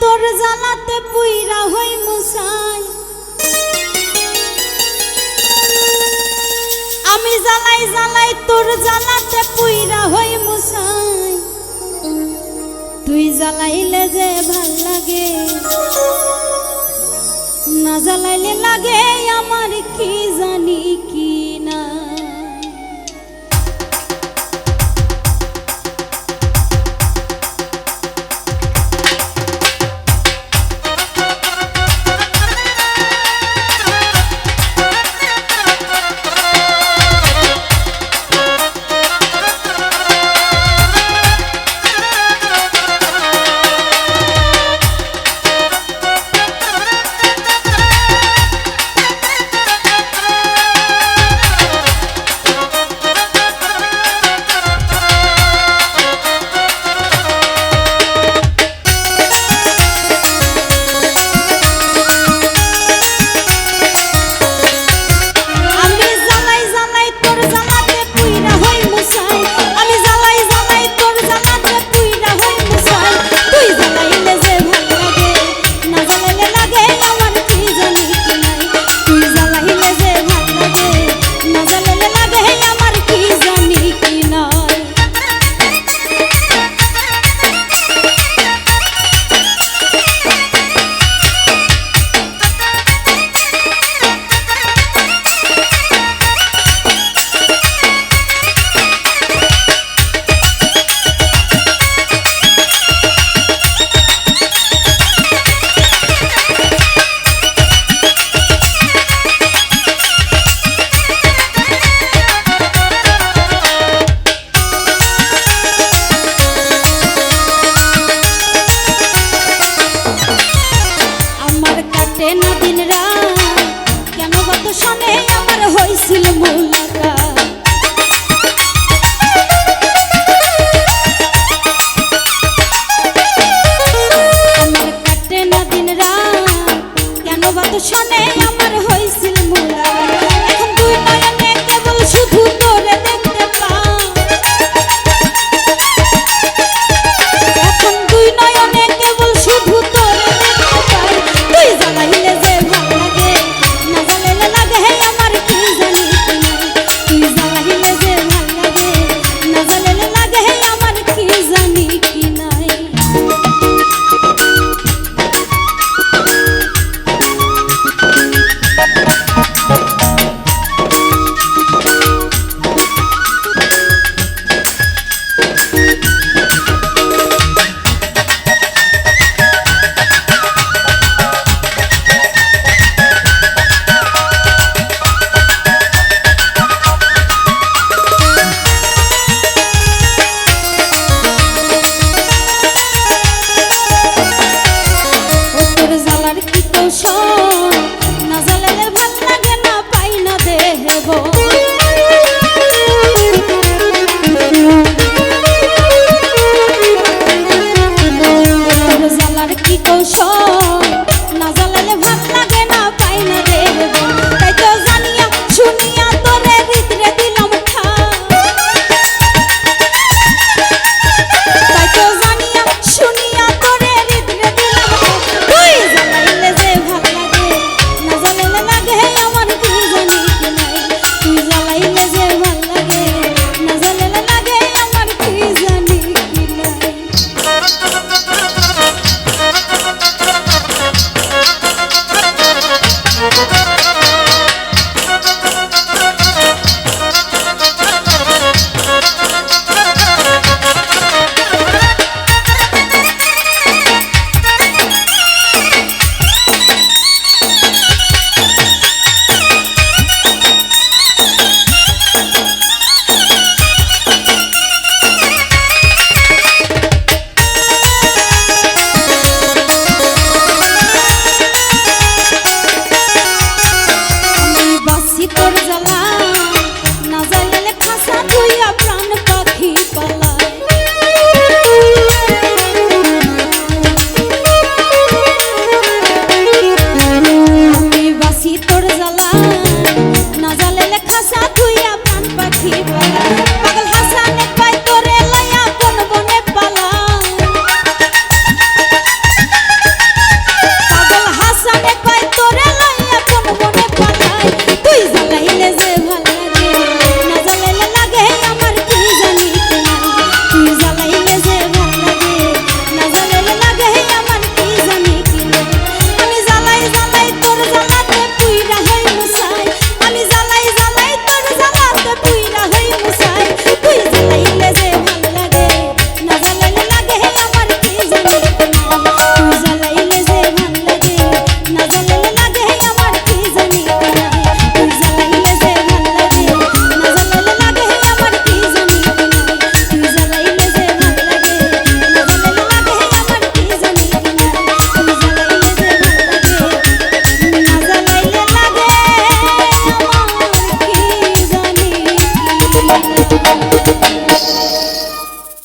তোর জ্বালাতে পুইরা হই মুসাই। আমি জ্বালাই জ্বালাই তোর জ্বালাতে পুইরা হই মুসাই। তুই জ্বালাইলে যে ভালো লাগে, না জ্বালাইলে লাগে আমার কি জানি দিন রাত। কেন কত সময় আমার হয়েছিল মোলাকা E todos lá.